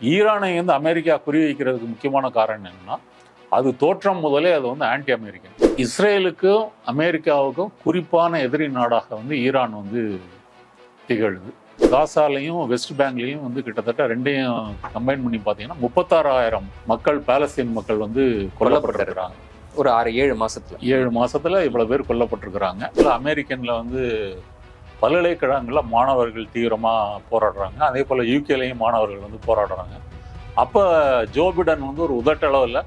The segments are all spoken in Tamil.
ஈரானை வந்து அமெரிக்கா குறிவைக்கிறதுக்கு முக்கியமான காரணம் என்னன்னா அது தோற்றம் முதலே அது வந்து ஆன்டி அமெரிக்கன் இஸ்ரேலுக்கும் அமெரிக்காவுக்கும் குறிப்பான எதிரி நாடாக வந்து ஈரான் வந்து திகழுது. காசாலையும் வெஸ்ட் பேங்க்லையும் வந்து கிட்டத்தட்ட ரெண்டையும் கம்பைன் பண்ணி பார்த்தீங்கன்னா முப்பத்தாறாயிரம் மக்கள் பாலஸ்தீன் மக்கள் வந்து கொல்லப்பட்டிருக்கிறாங்க. ஒரு ஆறு ஏழு மாசத்துல. ஏழு மாசத்துல இவ்வளவு பேர் கொல்லப்பட்டிருக்கிறாங்க. இதுல அமெரிக்கன்ல வந்து பல்கலைக்கழகங்கள்ல மாணவர்கள் தீவிரமா போராடுறாங்க. அதே போல யூகேலையும் மாணவர்கள் வந்து போராடுறாங்க. அப்ப ஜோ பிடன் வந்து ஒரு உதட்டளவில்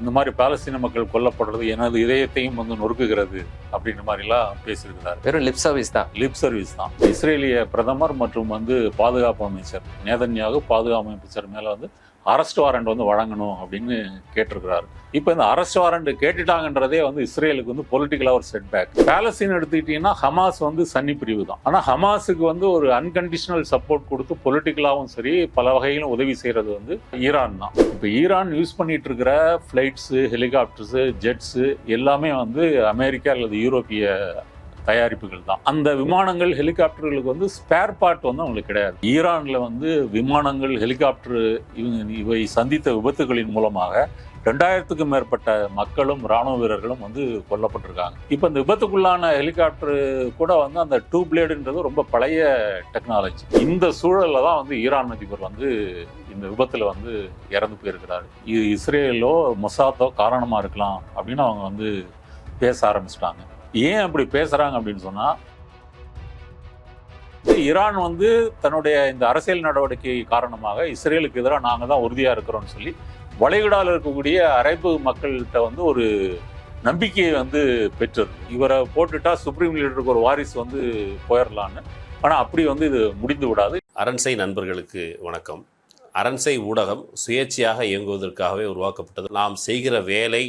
இந்த மாதிரி பாலஸ்தீன மக்கள் கொல்லப்படுறது எனது இதயத்தையும் வந்து நொறுக்குகிறது அப்படின்ற மாதிரிலாம் பேசியிருக்கிறார். வெறும் லிப் சர்வீஸ் தான். லிப் சர்வீஸ் தான். இஸ்ரேலிய பிரதமர் மற்றும் வந்து பாதுகாப்பு அமைச்சர் நேதன்யாகு பாதுகாப்பு அமைச்சர் மேல வந்து அரெஸ்ட் வாரண்ட் வந்து வழங்கணும் அப்படின்னு கேட்டிருக்கிறாரு. இப்போ இந்த அரெஸ்ட் வாரண்ட் கேட்டுட்டாங்கன்றதே வந்து இஸ்ரேலுக்கு வந்து பொலிட்டிக்கலாக ஒரு செட் பேக் பேலஸ்தீன் எடுத்துக்கிட்டீங்கன்னா ஹமாஸ் வந்து சன்னி பிரிவு தான். ஆனால் ஹமாஸுக்கு வந்து ஒரு அன்கண்டிஷனல் சப்போர்ட் கொடுத்து பொலிட்டிக்கலாகவும் சரி பல வகையிலும் உதவி செய்கிறது வந்து ஈரான் தான். இப்போ ஈரான் யூஸ் பண்ணிட்டு இருக்கிற ஃப்ளைட்ஸு ஹெலிகாப்டர்ஸு ஜெட்ஸு எல்லாமே வந்து அமெரிக்கா அல்லது யூரோப்பிய தயாரிப்புகள் தான். அந்த விமானங்கள் ஹெலிகாப்டர்களுக்கு வந்து ஸ்பேர் பார்ட் வந்து அவங்களுக்கு கிடையாது. ஈரானில் வந்து விமானங்கள் ஹெலிகாப்டர் இவங்க இவை சந்தித்த விபத்துகளின் மூலமாக ரெண்டாயிரத்துக்கும் மேற்பட்ட மக்களும் ராணுவ வீரர்களும் வந்து கொல்லப்பட்டிருக்காங்க. இப்போ இந்த விபத்துக்குள்ளான ஹெலிகாப்டர் கூட வந்து அந்த டூ பிளேடுன்றது ரொம்ப பழைய டெக்னாலஜி. இந்த சூழலில் தான் வந்து ஈரான் அதிபர் வந்து இந்த விபத்தில் வந்து இறந்து போயிருக்கிறாரு. இது இஸ்ரேலோ மொசாத்தோ காரணமாக இருக்கலாம் அப்படின்னு அவங்க வந்து பேச ஆரம்பிச்சிட்டாங்க. ஏன் அப்படி பேசுகிறாங்க அப்படின்னு சொன்னால் ஈரான் வந்து தன்னுடைய இந்த அரசியல் நடவடிக்கை காரணமாக இஸ்ரேலுக்கு எதிராக நாங்கள் தான் உறுதியாக இருக்கிறோம்னு சொல்லி வளைகுடாவில் இருக்கக்கூடிய அரபு மக்கள்கிட்ட வந்து ஒரு நம்பிக்கையை வந்து பெற்றது. இவரை போட்டுட்டா சுப்ரீம் லீடருக்கு ஒரு வாரிசு வந்து போயிடலான்னு ஆனால் அப்படி வந்து இது முடிந்து விடாது. அரண்சை நண்பர்களுக்கு வணக்கம். அரண்சை ஊடகம் சுயேட்சையாக இயங்குவதற்காகவே உருவாக்கப்பட்டது. நாம் செய்கிற வேலை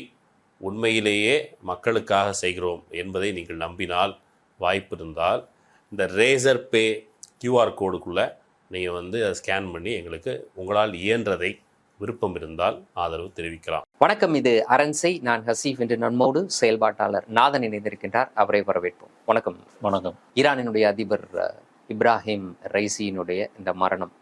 உண்மையிலேயே மக்களுக்காக செய்கிறோம் என்பதை நீங்கள் நம்பினால் வாய்ப்பு இருந்தால் இந்த ரேசர் பே கியூஆர் கோடுக்குள்ளே நீங்கள் வந்து அதை ஸ்கேன் பண்ணி எங்களுக்கு உங்களால் இயன்றதை விருப்பம் இருந்தால் ஆதரவு தெரிவிக்கலாம். வணக்கம் இது அரண்சை நான் ஹசீஃப் என்று நம்மோடு செயல்பாட்டாளர் நாதன் இணைந்திருக்கின்றார். அவரை வரவேற்போம். வணக்கம். வணக்கம். ஈரானினுடைய அதிபர் இப்ராஹிம் ரைசியினுடைய இந்த மரணம்.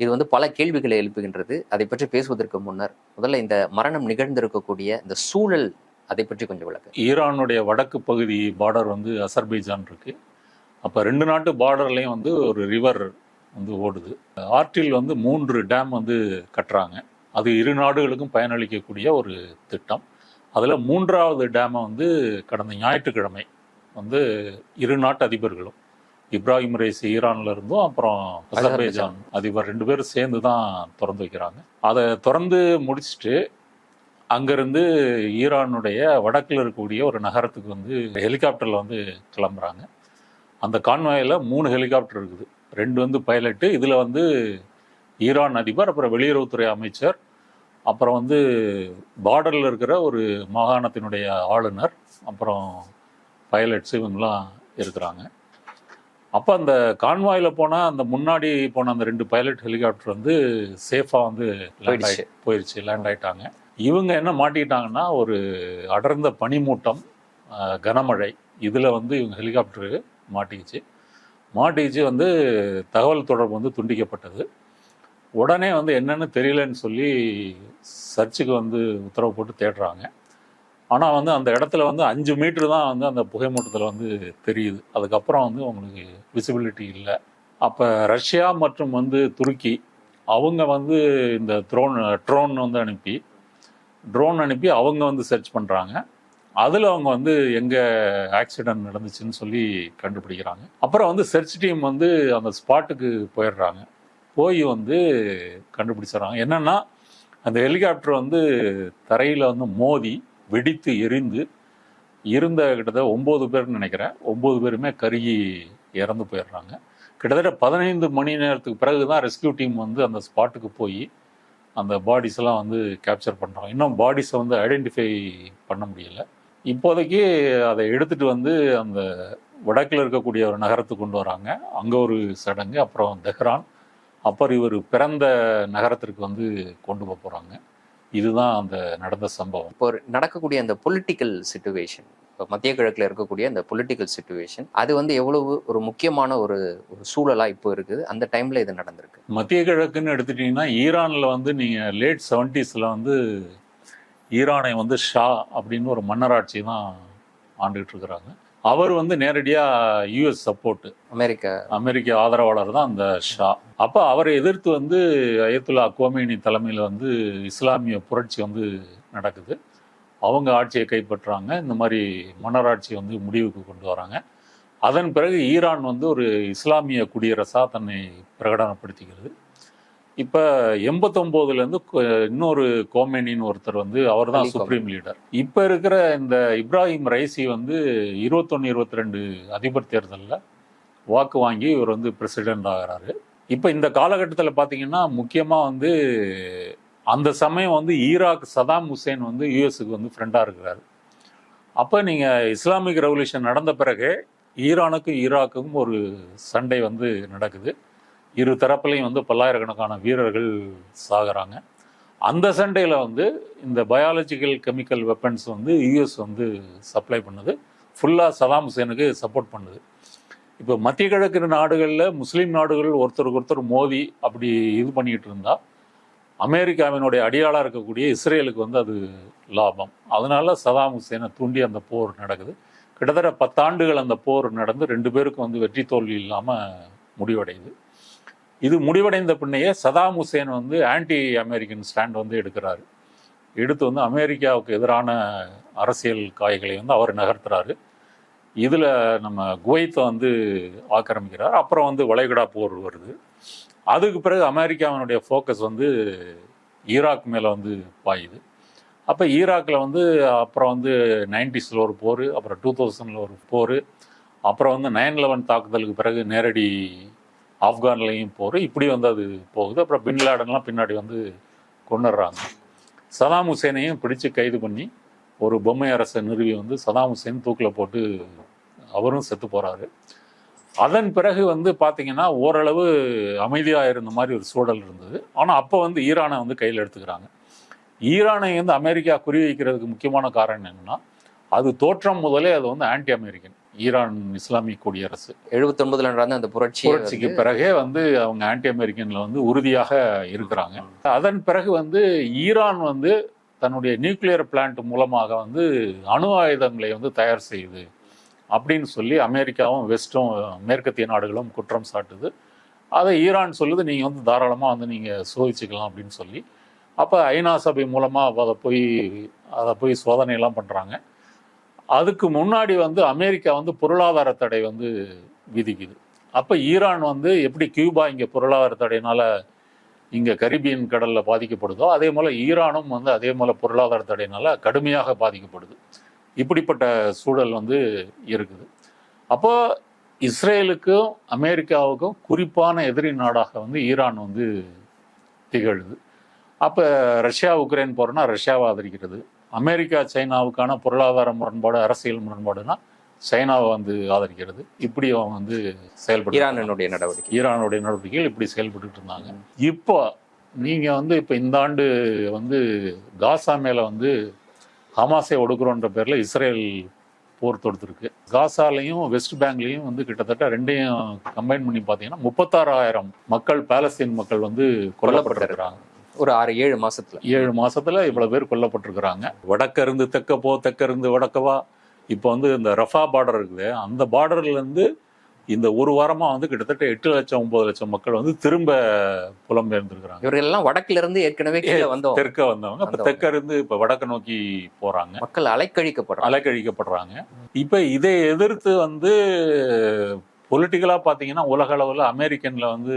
இது வந்து பல கேள்விகளை எழுப்புகின்றது. அதை பற்றி பேசுவதற்கு முன்னர் முதல்ல இந்த மரணம் நிகழ்ந்திருக்கக்கூடிய இந்த சூழல் அதை பற்றி கொஞ்சம் விளக்கு ஈரானுடைய வடக்கு பகுதி பார்டர் வந்து அசர்பைஜான் இருக்கு. அப்போ ரெண்டு நாட்டு பார்டர்லையும் வந்து ஒரு ரிவர் வந்து ஓடுது. ஆற்றில் வந்து மூன்று டேம் வந்து கட்டுறாங்க. அது இரு நாடுகளுக்கும் பயனளிக்கக்கூடிய ஒரு திட்டம். அதில் மூன்றாவது டேமை வந்து கடந்த ஞாயிற்றுக்கிழமை வந்து இரு நாட்டு அதிபர்களும் இப்ராஹிம் ரைசி ஈரான்ல இருந்தும் அப்புறம் அசர்பைஜான் அதிபர் ரெண்டு பேரும் சேர்ந்து தான் திறந்து வைக்கிறாங்க. அதை திறந்து முடிச்சுட்டு அங்கிருந்து ஈரானுடைய வடக்கில் இருக்கக்கூடிய ஒரு நகரத்துக்கு வந்து ஹெலிகாப்டரில் வந்து கிளம்புறாங்க. அந்த கான்வாயில் மூணு ஹெலிகாப்டர் இருக்குது. ரெண்டு வந்து பைலட்டு இதில் வந்து ஈரான் அதிபர் அப்புறம் வெளியுறவுத்துறை அமைச்சர் அப்புறம் வந்து பார்டரில் இருக்கிற ஒரு மாகாணத்தினுடைய ஆளுநர் அப்புறம் பைலட்ஸ் இவங்கெல்லாம் இருக்கிறாங்க. அப்போ அந்த கான்வாயில் போனால் அந்த முன்னாடி போன அந்த ரெண்டு பைலட் ஹெலிகாப்டர் வந்து சேஃபாக வந்து போயிடுச்சு. ஆயி- போயிடுச்சு. லேண்ட் ஆயிட்டாங்க. இவங்க என்ன மாட்டிக்கிட்டாங்கன்னா ஒரு அடர்ந்த பனிமூட்டம் கனமழை இதில் வந்து இவங்க ஹெலிகாப்டரு மாட்டிக்கிச்சு. மாட்டிக்கிச்சு வந்து தகவல் தொடர்பு வந்து துண்டிக்கப்பட்டது. உடனே வந்து என்னன்னு தெரியலன்னு சொல்லி சர்ச்சுக்கு வந்து உத்தரவு போட்டு தேடுறாங்க. ஆனால் வந்து அந்த இடத்துல வந்து அஞ்சு மீட்டர் தான் வந்து அந்த புகைமூட்டத்தில் வந்து தெரியுது. அதுக்கப்புறம் வந்து உங்களுக்கு விசிபிலிட்டி இல்லை. அப்போ ரஷ்யா மற்றும் வந்து துருக்கி அவங்க வந்து இந்த ட்ரோன் ட்ரோன் வந்து அனுப்பி ட்ரோன் அனுப்பி அவங்க வந்து சர்ச் பண்ணுறாங்க அதில் அவங்க வந்து எங்கே ஆக்சிடென்ட் நடந்துச்சுன்னு சொல்லி கண்டுபிடிக்கிறாங்க. அப்புறம் வந்து சர்ச் டீம் வந்து அந்த ஸ்பாட்டுக்கு போயிடுறாங்க. போய் வந்து கண்டுபிடிச்சிடுறாங்க. என்னன்னா அந்த ஹெலிகாப்டர் வந்து தரையில் வந்து மோதி வெடித்து எரிந்து இருந்த கிட்டத்தட்ட ஒம்பது பேர்னு நினைக்கிறேன். ஒம்பது பேருமே கருகி இறந்து போயிடுறாங்க. கிட்டத்தட்ட பதினைந்து மணி நேரத்துக்கு பிறகு தான் ரெஸ்கியூ டீம் வந்து அந்த ஸ்பாட்டுக்கு போய் அந்த பாடிஸ் எல்லாம் வந்து கேப்சர் பண்ணுறாங்க இன்னும் பாடிஸை வந்து ஐடென்டிஃபை பண்ண முடியல. இப்போதைக்கு அதை எடுத்துகிட்டு வந்து அந்த வடக்கில் இருக்கக்கூடிய ஒரு நகரத்துக்கு கொண்டு வராங்க. அங்கே ஒரு சடங்கு அப்புறம் தெஹ்ரான் அப்புறம் இவர் பிறந்த நகரத்திற்கு வந்து கொண்டு போக போகிறாங்க இதுதான் அந்த நடந்த சம்பவம். இப்போ நடக்கக்கூடிய அந்த பொலிட்டிக்கல் சுச்சுவேஷன் இப்போ மத்திய கிழக்குல இருக்கக்கூடிய அந்த பொலிட்டிக்கல் சுச்சுவேஷன் அது வந்து எவ்வளவு ஒரு முக்கியமான ஒரு ஒரு சூழலா இப்போ இருக்குது? அந்த டைம்ல இது நடந்திருக்கு. மத்திய கிழக்குன்னு எடுத்துட்டீங்கன்னா ஈரான்ல வந்து நீங்க லேட் செவன்டிஸ்ல வந்து ஈரானை வந்து ஷா அப்படின்னு ஒரு மன்னராட்சி தான் ஆண்டுகிட்டு இருக்கிறாங்க. அவர் வந்து நேரடியா யுஎஸ் சப்போர்ட் அமெரிக்கா. அமெரிக்க ஆதரவாளர் தான் அந்த ஷா. அப்போ அவரை எதிர்த்து வந்து அயத்துல்லா கோமேனி தலைமையில் வந்து இஸ்லாமிய புரட்சி வந்து நடக்குது. அவங்க ஆட்சியை கைப்பற்றுறாங்க இந்த மாதிரி மன்னராட்சி வந்து முடிவுக்கு கொண்டு வராங்க. அதன் பிறகு ஈரான் வந்து ஒரு இஸ்லாமிய குடியரசாக தன்னை பிரகடனப்படுத்திக்கிறது. இப்போ எண்பத்தொம்போதுலேருந்து இன்னொரு கோமேனின்னு ஒருத்தர் வந்து அவர் தான் சுப்ரீம் லீடர் இப்போ இருக்கிற இந்த இப்ராஹிம் ரைசி வந்து இருபத்தொன்று இருபத்தி ரெண்டு அதிபர் தேர்தலில் வாக்கு வாங்கி இவர் வந்து பிரசிடென்ட் ஆகிறாரு. இப்போ இந்த காலகட்டத்தில் பார்த்தீங்கன்னா முக்கியமாக வந்து அந்த சமயம் வந்து ஈராக் சதாம் ஹுசேன் வந்து யூஎஸ்க்கு வந்து ஃப்ரெண்டாக இருக்கிறாரு. அப்போ நீங்கள் இஸ்லாமிக் ரெவல்யூஷன் நடந்த பிறகு ஈரானுக்கும் ஈராக்குக்கும் ஒரு சண்டை வந்து நடக்குது. இரு தரப்புலையும் வந்து பல்லாயிரக்கணக்கான வீரர்கள் சாகிறாங்க. அந்த சண்டையில் வந்து இந்த பயாலஜிக்கல் கெமிக்கல் வெப்பன்ஸ் வந்து யூஎஸ் வந்து சப்ளை பண்ணுது. ஃபுல்லாக சதாம் ஹுசேனுக்கு சப்போர்ட் பண்ணுது. இப்போ மத்திய கிழக்கு நாடுகளில் முஸ்லீம் நாடுகள் ஒருத்தருக்கு ஒருத்தர் மோதி அப்படி இது பண்ணிக்கிட்டு இருந்தா அமெரிக்காவினுடைய அடியாளாக இருக்கக்கூடிய இஸ்ரேலுக்கு வந்து அது லாபம். அதனால சதாம் ஹுசேனை தூண்டி அந்த போர் நடக்குது. கிட்டத்தட்ட பத்தாண்டுகள் அந்த போர் நடந்து ரெண்டு பேருக்கும் வந்து வெற்றி தோல்வி இல்லாமல் முடிவடையுது. இது முடிவடைந்த பின்னையே சதாம் ஹுசேன் வந்து ஆன்டி அமெரிக்கன் ஸ்டாண்ட் வந்து எடுக்கிறாரு. எடுத்து வந்து அமெரிக்காவுக்கு எதிரான அரசியல் காய்களை வந்து அவர் நகர்த்துறாரு. இதில் நம்ம குவைத்தை வந்து ஆக்கிரமிக்கிறார். அப்புறம் வந்து வளைகுடா போர் வருது. அதுக்கு பிறகு அமெரிக்காவினுடைய ஃபோக்கஸ் வந்து ஈராக் மேலே வந்து பாயுது. அப்போ ஈராக்கில் வந்து அப்புறம் வந்து நைன்டிஸில் ஒரு போர் அப்புறம் டூ தௌசண்டில் ஒரு போர் அப்புறம் வந்து நைன் லெவன் தாக்குதலுக்கு பிறகு நேரடி ஆப்கான்லேயும் போர் இப்படி வந்து அது போகுது. அப்புறம் பின்லாடன்லாம் பின்னாடி வந்து கொண்டுடுறாங்க சதாம் ஹுசேனையும் பிடிச்சு கைது பண்ணி ஒரு பொம்மை அரசை நிறுவி வந்து சதாம் ஹுசேன் தூக்கில் போட்டு அவரும் செத்து போகிறாரு அதன் பிறகு வந்து பார்த்தீங்கன்னா ஓரளவு அமைதியாக இருந்த மாதிரி ஒரு சூழல் இருந்தது. ஆனால் அப்போ வந்து ஈரானை வந்து கையில் எடுத்துக்கிறாங்க. ஈரானை வந்து அமெரிக்கா குறிவைக்கிறதுக்கு முக்கியமான காரணம் என்னென்னா அது தோற்றம் முதலே அது வந்து ஆன்டி அமெரிக்கன் ஈரான் இஸ்லாமிய குடியரசு. எழுபத்தொன்பதுல நடந்த அந்த புரட்சி புரட்சிக்கு பிறகே வந்து அவங்க ஆன்டி அமெரிக்கன்ல வந்து உறுதியாக இருக்கிறாங்க. அதன் பிறகு வந்து ஈரான் வந்து தன்னுடைய நியூக்ளியர் பிளான்ட் மூலமாக வந்து அணு ஆயுதங்களை வந்து தயார் செய்யுது அப்படின்னு சொல்லி அமெரிக்காவும் வெஸ்டும் மேற்கத்திய நாடுகளும் குற்றம் சாட்டுது. அதை ஈரான் சொல்லுது நீங்கள் வந்து தாராளமாக வந்து நீங்கள் சோதிச்சுக்கலாம் அப்படின்னு சொல்லி. அப்போ ஐநா சபை மூலமாக அதை போய் அதை போய் சோதனையெல்லாம் பண்ணுறாங்க அதுக்கு முன்னாடி வந்து அமெரிக்கா வந்து பொருளாதார தடை வந்து விதிக்குது. அப்போ ஈரான் வந்து எப்படி கியூபா இங்கே பொருளாதார தடையினால இங்கே கரிபியன் கடலில் பாதிக்கப்படுதோ அதே போல் ஈரானும் வந்து அதே போல் பொருளாதார தடையினால கடுமையாக பாதிக்கப்படுது. இப்படிப்பட்ட சூழல் வந்து இருக்குது. அப்போ இஸ்ரேலுக்கும் அமெரிக்காவுக்கும் குறிப்பான எதிரி நாடாக வந்து ஈரான் வந்து திகழுது. அப்போ ரஷ்யா உக்ரைன் போகிறோன்னா ரஷ்யாவை ஆதரிக்கிறது. அமெரிக்கா சைனாவுக்கான பொருளாதார முரண்பாடு அரசியல் முரண்பாடுனா சைனாவை வந்து ஆதரிக்கிறது. இப்படி அவங்க வந்து செயல்பட்டு ஈரானுடைய நடவடிக்கை. ஈரானுடைய நடவடிக்கைகள் இப்படி செயல்பட்டு இருந்தாங்க. இப்போ நீங்க வந்து இப்போ இந்த ஆண்டு வந்து காசா மேல வந்து ஹமாஸை ஒடுக்குறோன்ற பேர்ல இஸ்ரேல் போர் தொடுத்திருக்கு. காசாலையும் வெஸ்ட் பேங்க்லையும் வந்து கிட்டத்தட்ட ரெண்டையும் கம்பைன் பண்ணி பார்த்தீங்கன்னா முப்பத்தாறாயிரம் மக்கள் பாலஸ்தீன் மக்கள் வந்து கொல்லப்பட்டிருக்கிறாங்க. ஒரு ஆறு ஏழு மாசத்துல. ஏழு மாசத்துல இவ்வளவு பேர் கொல்லப்பட்டிருக்கிறாங்க. வடக்க இருந்து தெக்க போ தெக்க இருந்து வடக்கவா இப்போ வந்து இந்த ரஃபா பார்டர் இருக்குது. அந்த பார்டர்ல இருந்து இந்த ஒரு வாரமா வந்து கிட்டத்தட்ட எட்டு லட்சம் ஒன்பது லட்சம் மக்கள் வந்து திரும்ப புலம்பெயர்ந்திருக்கிறாங்க. இவர்கள் எல்லாம் வடக்குல இருந்து ஏற்கனவே கீழே வந்தோம் தெற்க வந்தவங்க. இப்ப. தெற்க இருந்து இப்ப வடக்க நோக்கி போறாங்க. மக்கள் அலைக்கழிக்கப்படுறாங்க. அலைக்கழிக்கப்படுறாங்க. இப்ப இதை எதிர்த்து வந்து பொலிட்டிக்கலா பாத்தீங்கன்னா உலக அளவுல அமெரிக்கன்ல வந்து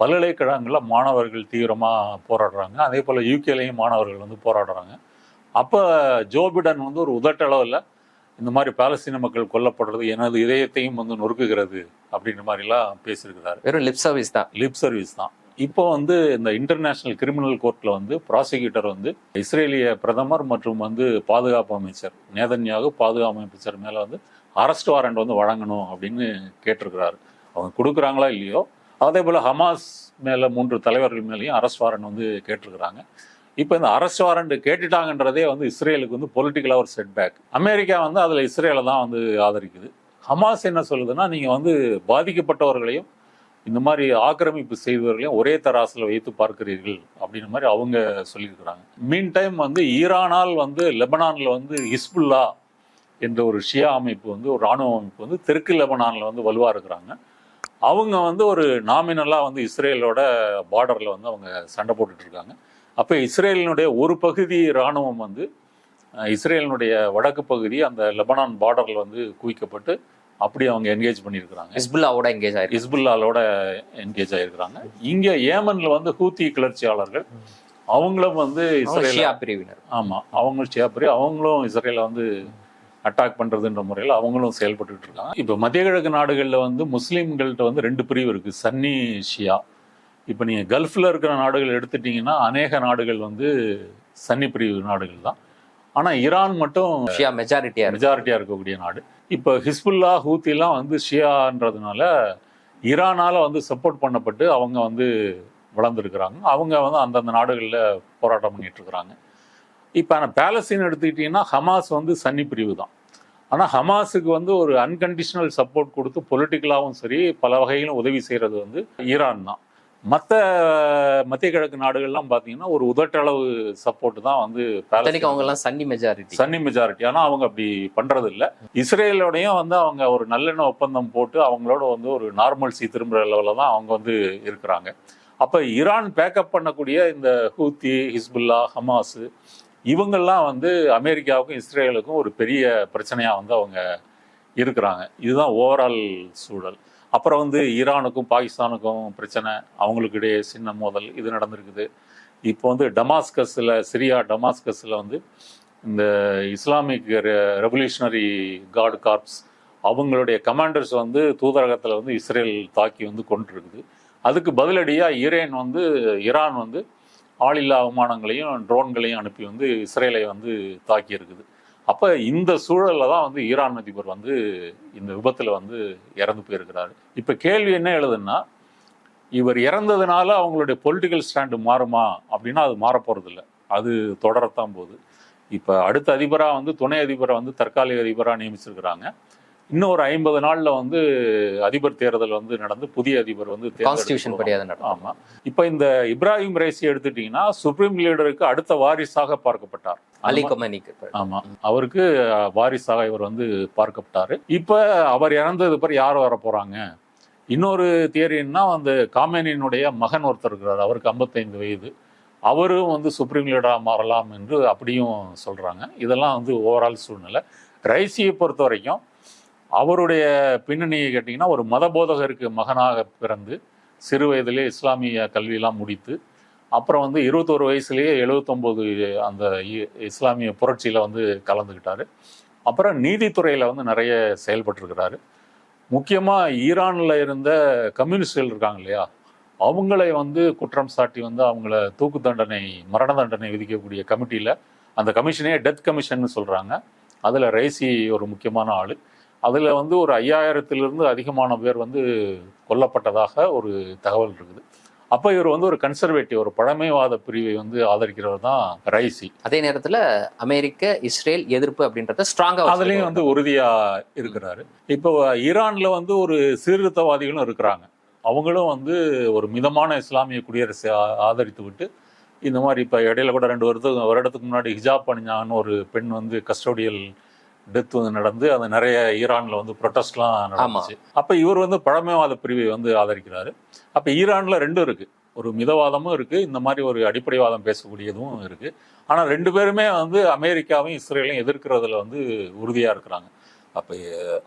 பல்கலைக்கழகங்கள்ல மாணவர்கள் தீவிரமா போராடுறாங்க. அதே போல யூகேலையும் மாணவர்கள் வந்து போராடுறாங்க. அப்ப ஜோ பிடன் வந்து ஒரு உதட்டளவில் இந்த மாதிரி பாலஸ்தீன மக்கள் கொல்லப்படுறது எனது இதயத்தையும் வந்து நொறுக்குகிறது அப்படின்ற மாதிரிலாம் பேசியிருக்கிறாரு. வெறும் லிப் சர்வீஸ் தான். லிப் சர்வீஸ் தான். இப்போ வந்து இந்த இன்டர்நேஷனல் கிரிமினல் கோர்ட்ல வந்து ப்ராசிக்யூட்டர் வந்து இஸ்ரேலிய பிரதமர் மற்றும் வந்து பாதுகாப்பு அமைச்சர் நேதன்யாகு பாதுகாப்பு அமைச்சர் மேல வந்து அரெஸ்ட் வாரண்ட் வந்து வழங்கணும் அப்படின்னு கேட்டிருக்கிறாரு. அவங்க கொடுக்குறாங்களா இல்லையோ? அதே போல் ஹமாஸ் மேலே மூன்று தலைவர்கள் மேலேயும் அரசு வாரண்ட் வந்து கேட்டிருக்கிறாங்க. இப்போ இந்த அரசு வாரண்ட் கேட்டுட்டாங்கன்றதே வந்து இஸ்ரேலுக்கு வந்து பொலிட்டிக்கலாக ஒரு செட்பேக் அமெரிக்கா வந்து அதில் இஸ்ரேலை தான் வந்து ஆதரிக்குது. ஹமாஸ் என்ன சொல்லுதுன்னா நீங்கள் வந்து பாதிக்கப்பட்டவர்களையும் இந்த மாதிரி ஆக்கிரமிப்பு செய்தவர்களையும் ஒரே தராசில் வைத்து பார்க்கிறீர்கள் அப்படின்ற மாதிரி அவங்க சொல்லியிருக்கிறாங்க. மீன் டைம் வந்து ஈரானால் வந்து லெபனானில் வந்து ஹிஸ்புல்லா என்ற ஒரு ஷியா அமைப்பு வந்து ஒரு ராணுவ அமைப்பு வந்து தெற்கு லெபனானில் வந்து வலுவாக இருக்கிறாங்க. அவங்க வந்து ஒரு நாமினலாக வந்து இஸ்ரேலோட பார்டரில் வந்து அவங்க சண்டை போட்டுட்டு இருக்காங்க அப்போ இஸ்ரேலினுடைய ஒரு பகுதி இராணுவம் வந்து இஸ்ரேலினுடைய வடக்கு பகுதி அந்த லெபனான் பார்டரில் வந்து குவிக்கப்பட்டு அப்படி அவங்க என்கேஜ் பண்ணியிருக்கிறாங்க. ஹிஸ்புல்லாவோட எங்கேஜ் ஆயிருக்கு. ஹிஸ்புல்லாலோட என்கேஜ் ஆயிருக்கிறாங்க. இங்க ஏமன்ல வந்து ஹூத்தி கிளர்ச்சியாளர்கள் அவங்களும் வந்து இஸ்ரேல் ஷியா பிரிவினர். ஆமா அவங்க சியாபரி அவங்களும் இஸ்ரேலை வந்து அட்டாக் பண்றதுன்ற முறையில் அவங்களும் செயல்பட்டுட்டு இருக்காங்க. இப்போ மத்திய கிழக்கு நாடுகளில் வந்து முஸ்லீம்கள்ட்ட வந்து ரெண்டு பிரிவு இருக்கு. சன்னி ஷியா. இப்போ நீங்க கல்ஃப்ல இருக்கிற நாடுகள் எடுத்துட்டீங்கன்னா அநேக நாடுகள் வந்து சன்னி பிரிவு நாடுகள் தான். ஆனா ஈரான் மட்டும் ஷியா மெஜாரிட்டியா இருக்கு. மெஜாரிட்டியாக இருக்கக்கூடிய நாடு. இப்போ ஹிஸ்புல்லா ஹூத்திலாம் வந்து ஷியான்றதுனால ஈரானால வந்து சப்போர்ட் பண்ணப்பட்டு அவங்க வந்து வளர்ந்துருக்கிறாங்க. அவங்க வந்து அந்தந்த நாடுகளில் போராட்டம் பண்ணிட்டு இருக்கிறாங்க. இப்போ ஆனால் பேலஸ்தீன் எடுத்துக்கிட்டிங்கன்னா ஹமாஸ் வந்து சன்னி பிரிவு தான் ஆனால் ஹமாஸுக்கு வந்து ஒரு அன்கண்டிஷனல் சப்போர்ட் கொடுத்து பொலிட்டிக்கலாகவும் சரி பல வகையிலும் உதவி செய்கிறது வந்து ஈரான் தான் மற்ற மத்திய கிழக்கு நாடுகள்லாம் பார்த்தீங்கன்னா ஒரு உதட்டளவு சப்போர்ட் தான் வந்து அத்தனைக்கு பாலஸ்தீன். அவங்க எல்லாம் சன்னி மெஜாரிட்டி சன்னி மெஜாரிட்டி ஆனால் அவங்க அப்படி பண்றது இல்ல இஸ்ரேலோடையும் வந்து அவங்க ஒரு நல்லெண்ண ஒப்பந்தம் போட்டு அவங்களோட வந்து ஒரு நார்மல்சி திரும்புற லெவலில் தான் அவங்க வந்து இருக்கிறாங்க. அப்போ ஈரான் பேக்கப் பண்ணக்கூடிய இந்த ஹூத்தி ஹிஸ்புல்லா ஹமாஸ் இவங்கெல்லாம் வந்து அமெரிக்காவுக்கும் இஸ்ரேலுக்கும் ஒரு பெரிய பிரச்சனையாக வந்து அவங்க இருக்கிறாங்க. இதுதான் ஓவரால் சூழல். அப்புறம் வந்து ஈரானுக்கும் பாகிஸ்தானுக்கும் பிரச்சனை. அவங்களுக்கு இடையே சின்ன மோதல் இது நடந்திருக்குது. இப்போ வந்து டமாஸ்கஸில் சிரியா டமாஸ்கஸில் வந்து இந்த இஸ்லாமிக் ரெவல்யூஷனரி கார்டு கார்ப்ஸ் அவங்களுடைய கமாண்டர்ஸ் வந்து தூதரகத்தில் வந்து இஸ்ரேல் தாக்கி வந்து கொண்டிருக்குது அதுக்கு பதிலடியாக ஈரேன் வந்து ஈரான் வந்து ஆளில்லா விமானங்களையும் ட்ரோன்களையும் அனுப்பி வந்து இஸ்ரேலை வந்து தாக்கி இருக்குது அப்போ இந்த சூழலில் தான் வந்து ஈரான் அதிபர் வந்து இந்த விபத்தில் வந்து இறந்து போயிருக்கிறார். இப்போ கேள்வி என்ன எழுதுன்னா இவர் இறந்ததுனால அவங்களுடைய பொலிட்டிக்கல் ஸ்டாண்டு மாறுமா? அப்படின்னா அது மாறப்போகிறதில்ல அது தொடரத்தான் போகுது. இப்போ அடுத்த அதிபராக வந்து துணை அதிபரை வந்து தற்காலிக அதிபராக நியமிச்சிருக்கிறாங்க. இன்னும் ஒரு ஐம்பது நாள்ல வந்து அதிபர் தேர்தல் வந்து நடந்து புதிய அதிபர் வந்து கான்ஸ்டியூஷன் படி அதை நடக்கும். ஆமா. இப்போ இந்த இப்ராஹிம் ரைசி எடுத்துட்டீங்கன்னா சுப்ரீம் லீடருக்கு அடுத்த வாரிசாக பார்க்கப்பட்டார். அலி கொமனிக்கு ஆமா. அவருக்கு வாரிசாக இவர் வந்து பார்க்கப்பட்டாரு. இப்ப அவர் இறந்தது பிறகு யார் வர போறாங்க? இன்னொரு தியரின்னா அந்த காமேனியினுடைய மகன் ஒருத்தர் இருக்கிறார். அவருக்கு 55 வயது. அவரும் வந்து சுப்ரீம் லீடராக மாறலாம் என்று அப்படியும் சொல்றாங்க. இதெல்லாம் வந்து ஓவரால் சூழ்நிலை. ரைசியை பொறுத்த வரைக்கும் அவருடைய பின்னணியை கேட்டிங்கன்னா ஒரு மத போதகருக்கு மகனாக பிறந்து சிறு வயதிலே இஸ்லாமிய கல்வியெல்லாம் முடித்து அப்புறம் வந்து இருபத்தோரு வயசுலேயே எழுபத்தொம்போது அந்த இ- இஸ்லாமிய புரட்சியில் வந்து கலந்துக்கிட்டாரு அப்புறம் நீதித்துறையில் வந்து நிறைய செயல்பட்டுருக்கிறாரு. முக்கியமாக ஈரானில் இருந்த கம்யூனிஸ்டுகள் இருக்காங்க இல்லையா? அவங்களை வந்து குற்றம் சாட்டி வந்து அவங்கள தூக்கு தண்டனை மரண தண்டனை விதிக்கக்கூடிய கமிட்டியில் அந்த கமிஷனே டெத் கமிஷன் சொல்கிறாங்க அதில் ரைசி ஒரு முக்கியமான ஆள். அதில் வந்து ஒரு ஐயாயிரத்திலிருந்து அதிகமான பேர் வந்து கொல்லப்பட்டதாக ஒரு தகவல் இருக்குது. அப்போ இவர் வந்து ஒரு கன்சர்வேட்டிவ் ஒரு பழமைவாத பிரிவை வந்து ஆதரிக்கிறவர் தான் ரைசி. அதே நேரத்துல அமெரிக்க இஸ்ரேல் எதிர்ப்பு அப்படின்றத ஸ்ட்ராங்கா அதுலயும் வந்து உறுதியா இருக்கிறாரு. இப்போ ஈரான்ல வந்து ஒரு சீர்திருத்தவாதிகளும் இருக்கிறாங்க. அவங்களும் வந்து ஒரு மிதமான இஸ்லாமிய குடியரசை ஆதரித்து விட்டு இந்த மாதிரி இப்போ இடையில கூட ரெண்டு வருடத்துக்கு வருடத்துக்கு முன்னாடி ஹிஜாப் அணிஞ்சான்னு ஒரு பெண் வந்து கஸ்டோடியல் டெத் வந்து நடந்து அது நிறைய ஈரான்ல வந்து ப்ரொட்டஸ்ட்லாம் நடந்துச்சு. அப்ப இவர் வந்து பழமைவாத பிரிவை வந்து ஆதரிக்கிறாரு. அப்ப ஈரான்ல ரெண்டும் இருக்கு. ஒரு மிதவாதமும் இருக்கு இந்த மாதிரி ஒரு அடிப்படைவாதம் பேசக்கூடியதும் இருக்கு. ஆனா ரெண்டு பேருமே வந்து அமெரிக்காவையும் இஸ்ரேலையும் எதிர்க்கிறதுல வந்து உறுதியா இருக்கிறாங்க. அப்ப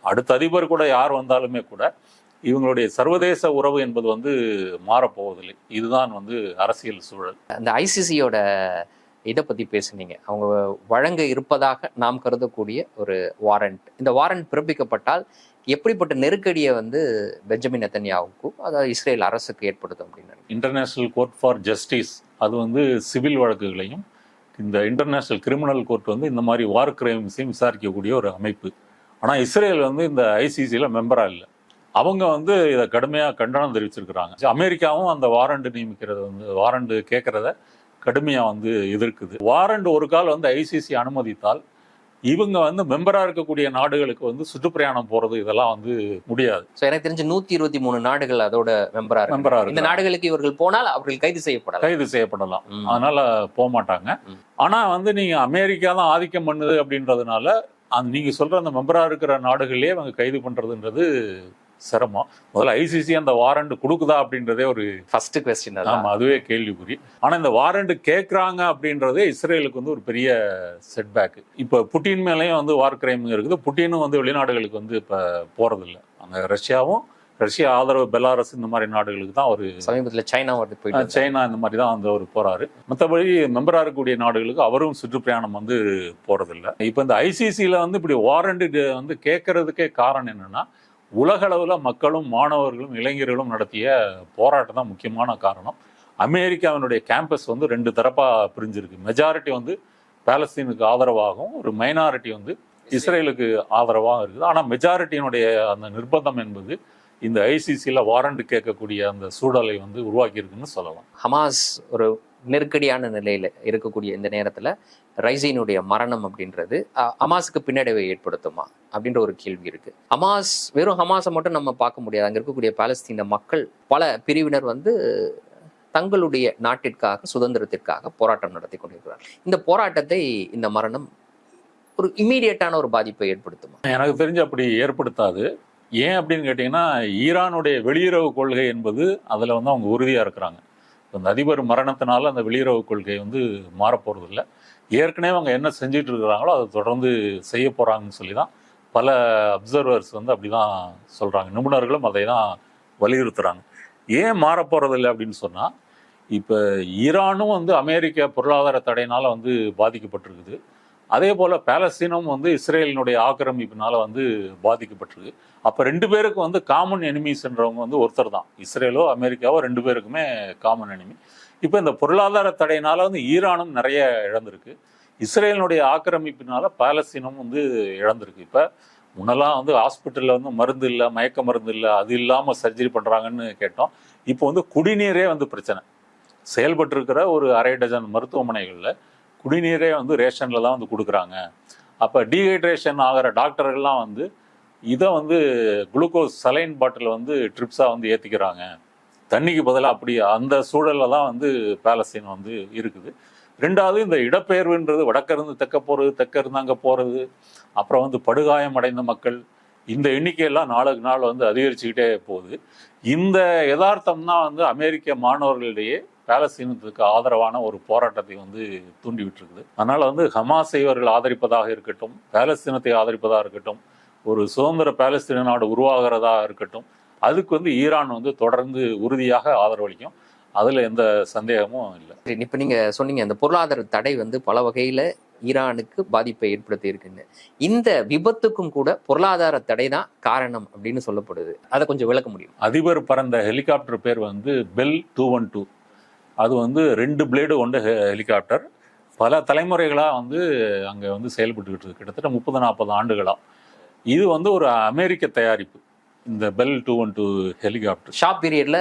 அடுத்த அதிபர் கூட யார் வந்தாலுமே கூட இவங்களுடைய சர்வதேச உறவு என்பது வந்து மாறப்போவதில்லை. இதுதான் வந்து அரசியல் சூழல். அந்த ஐசிசியோட இதை பத்தி பேசுனீங்க. அவங்க வழங்க இருப்பதாக நாம் கருதக்கூடிய ஒரு வாரண்ட் இந்த வாரண்ட் பிறப்பிக்கப்பட்டால் எப்படிப்பட்ட நெருக்கடியை வந்து பெஞ்சமின் நெத்தன்யாவுக்கும் அதாவது இஸ்ரேல் அரசுக்கு ஏற்படுத்தும் அப்படின்னு இன்டர்நேஷனல் கோர்ட் ஃபார் ஜஸ்டிஸ் அது வந்து சிவில் வழக்குகளையும் இந்த இன்டர்நேஷனல் கிரிமினல் கோர்ட் வந்து இந்த மாதிரி வார் கிரைம்ஸையும் விசாரிக்கக்கூடிய ஒரு அமைப்பு. ஆனால் இஸ்ரேல் வந்து இந்த ஐசிசியில் மெம்பராக இல்லை. அவங்க வந்து இதை கடுமையாக கண்டனம் தெரிவிச்சிருக்கிறாங்க. அமெரிக்காவும் அந்த வாரண்டு நியமிக்கிறது வந்து வாரண்டு கேட்குறத கடுமையாக வந்து எதிர்க்குது. வாரண்ட் ஒரு கால் வந்து ஐசிசி அனுமதித்தால் இவங்க வந்து மெம்பராக இருக்கக்கூடிய நாடுகளுக்கு வந்து சுற்றுப்பிரயாணம் போகிறது இதெல்லாம் வந்து முடியாது. சோ எனக்கு தெரிஞ்சு நூத்தி இருபத்தி மூணு நாடுகள் அதோட மெம்பரா இருக்கு மெம்பராக இந்த நாடுகளுக்கு இவர்கள் போனால் அவர்கள் கைது செய்யப்படலாம். கைது செய்யப்படலாம். அதனால போக மாட்டாங்க. ம். ஆனா வந்து நீங்க அமெரிக்கா தான் ஆதிக்கம் பண்ணுது அப்படின்றதுனால அந்த நீங்க சொல்ற அந்த மெம்பரா இருக்கிற நாடுகளே அவங்க கைது பண்றதுன்றது சிரமம். முதல்ல ஐசிசி அந்த வாரண்ட் கொடுக்குதா அப்படின்றதே ஒரு ஃபர்ஸ்ட் கொஸ்டின் ஆமா அதுவே கேள்விக்குறி. ஆனா இந்த வாரண்ட் கேட்குறாங்க அப்படின்றதே இஸ்ரேலுக்கு வந்து ஒரு பெரிய செட்பேக் இப்போ புட்டின் மேலேயும் வந்து வார் கிரைம் இருக்குது. புட்டினும் வந்து வெளிநாடுகளுக்கு வந்து இப்போ போறதில்ல. அங்க ரஷ்யாவும் ரஷ்யா ஆதரவு பெலாரஸ் இந்த மாதிரி நாடுகளுக்கு தான் ஒரு சமீபத்துல சைனா வந்து போயிட்டு. சைனா இந்த மாதிரி தான் வந்து அவர் போறாரு. மற்றபடி மெம்பரா இருக்கக்கூடிய நாடுகளுக்கு அவரும் சுற்றுப்பிரயாணம் வந்து போறதில்ல. இப்போ இந்த ஐசிசியில் வந்து இப்படி வாரண்ட் வந்து கேட்கறதுக்கே காரணம் என்னன்னா உலக அளவுல மக்களும் மாணவர்களும் இளைஞர்களும் நடத்திய போராட்டம் தான் முக்கியமான காரணம். அமெரிக்காவினுடைய கேம்பஸ் வந்து ரெண்டு தரப்பா பிரிஞ்சிருக்கு. மெஜாரிட்டி வந்து பாலஸ்தீனுக்கு ஆதரவாகவும் ஒரு மைனாரிட்டி வந்து இஸ்ரேலுக்கு ஆதரவாகவும் இருக்குது. ஆனால் மெஜாரிட்டியினுடைய அந்த நிர்பந்தம் என்பது இந்த ஐசிசியில் வாரண்ட் கேட்கக்கூடிய அந்த சூழலை வந்து உருவாக்கியிருக்குன்னு சொல்லலாம். ஹமாஸ் ஒரு நெருக்கடியான நிலையில இருக்கக்கூடிய இந்த நேரத்துல ரைசினுடைய மரணம் அப்படின்றது அமாஸுக்கு பின்னடைவை ஏற்படுத்துமா அப்படின்ற ஒரு கேள்வி இருக்கு. ஹமாஸ் வெறும் ஹமாஸை மட்டும் நம்ம பார்க்க முடியாது. அங்கே இருக்கக்கூடிய பாலஸ்தீன மக்கள் பல பிரிவினர் வந்து தங்களுடைய நாட்டிற்காக சுதந்திரத்திற்காக போராட்டம் நடத்தி கொண்டிருக்கிறார். இந்த போராட்டத்தை இந்த மரணம் ஒரு இமீடியட்டான ஒரு பாதிப்பை ஏற்படுத்துமா? எனக்கு தெரிஞ்சு அப்படி ஏற்படுத்தாது. ஏன் அப்படின்னு கேட்டிங்கன்னா ஈரானுடைய வெளியுறவு கொள்கை என்பது அதில் வந்து அவங்க உறுதியாக இருக்கிறாங்க. அந்த அதிபர் மரணத்தினால அந்த வெளியுறவு கொள்கை வந்து மாறப்போகிறதில்லை ஏற்கனவே அவங்க என்ன செஞ்சுட்டு இருக்கிறாங்களோ அதை தொடர்ந்து செய்ய போகிறாங்கன்னு சொல்லி தான் பல அப்சர்வர்ஸ் வந்து அப்படி தான் சொல்கிறாங்க நிபுணர்களும் அதை தான் வலியுறுத்துகிறாங்க ஏன் மாறப்போகிறதில்லை அப்படின்னு சொன்னால் இப்போ ஈரானும் வந்து அமெரிக்க பொருளாதார தடையினால் வந்து பாதிக்கப்பட்டிருக்குது. அதே போல் பாலஸ்தீனம் வந்து இஸ்ரேலினுடைய ஆக்கிரமிப்பினால் வந்து பாதிக்கப்பட்டிருக்கு. அப்போ ரெண்டு பேருக்கு வந்து காமன் எனிமிஸ்ன்றவங்க வந்து ஒருத்தர் தான் இஸ்ரேலோ அமெரிக்காவோ ரெண்டு பேருக்குமே காமன் எனிமி இப்போ இந்த பொருளாதார தடையினால வந்து ஈரானும் நிறைய இழந்திருக்கு. இஸ்ரேலினுடைய ஆக்கிரமிப்பினால பாலஸ்தீனம் வந்து இழந்திருக்கு. இப்போ முன்னெல்லாம் வந்து ஹாஸ்பிட்டலில் வந்து மருந்து இல்லை மயக்க மருந்து இல்லை அது இல்லாமல் சர்ஜரி பண்ணுறாங்கன்னு கேட்டோம். இப்போ வந்து குடிநீரே வந்து பிரச்சனை. செயல்பட்டுருக்கிற ஒரு அரை டஜன் மருத்துவமனைகளில் குடிநீரே வந்து ரேஷனில் தான் வந்து கொடுக்குறாங்க. அப்போ டீஹைட்ரேஷன் ஆகிற டாக்டர்கள்லாம் வந்து இதை வந்து குளுக்கோஸ் சலைன் பாட்டில் வந்து ட்ரிப்ஸாக வந்து ஏற்றிக்கிறாங்க தண்ணிக்கு பதிலாக அப்படி அந்த சூழலில் தான் வந்து பேலஸ்தீன் வந்து இருக்குது. ரெண்டாவது இந்த இடப்பெயர்வுன்றது வடக்கிருந்து தெக்க தெற்க போகிறது தெற்க இருந்து அங்கே போகிறது அப்புறம் வந்து படுகாயம் அடைந்த மக்கள் இந்த எண்ணிக்கையெல்லாம் நாளுக்கு நாள் வந்து அதிகரிச்சுக்கிட்டே போகுது. இந்த யதார்த்தம் தான் வந்து அமெரிக்க மாணவர்களிடையே பாலஸ்தீனத்துக்கு ஆதரவான ஒரு போராட்டத்தை வந்து தூண்டி விட்டுருக்குது அதனால் வந்து ஹமாஸை இவர்கள் ஆதரிப்பதாக இருக்கட்டும் பாலஸ்தீனத்தை ஆதரிப்பதாக இருக்கட்டும் ஒரு சுதந்திர பாலஸ்தீன நாடு உருவாகிறதா இருக்கட்டும் அதுக்கு வந்து ஈரான் வந்து தொடர்ந்து உறுதியாக ஆதரவளிக்கும். அதுல எந்த சந்தேகமும் இல்லை. சரி, இப்ப நீங்க சொன்னீங்க அந்த பொருளாதார தடை வந்து பல வகையில ஈரானுக்கு பாதிப்பை ஏற்படுத்தி இருக்குன்னு. இந்த விபத்துக்கும் கூட பொருளாதார தடை தான் காரணம் அப்படின்னு சொல்லப்படுது. அதை கொஞ்சம் விளக்க முடியும்? அதிபர் பறந்த ஹெலிகாப்டர் பேர் வந்து பெல் டூ ஒன் டூ அது வந்து ரெண்டு பிளேடு கொண்ட ஹெலிகாப்டர். பல தலைமுறைகளாக வந்து அங்கே வந்து செயல்பட்டுக்கிட்டு இருக்கு. கிட்டத்தட்ட முப்பது நாற்பது ஆண்டுகளாக இது வந்து ஒரு அமெரிக்க தயாரிப்பு. இந்த bell two one two helicopter shop பீரியட்ல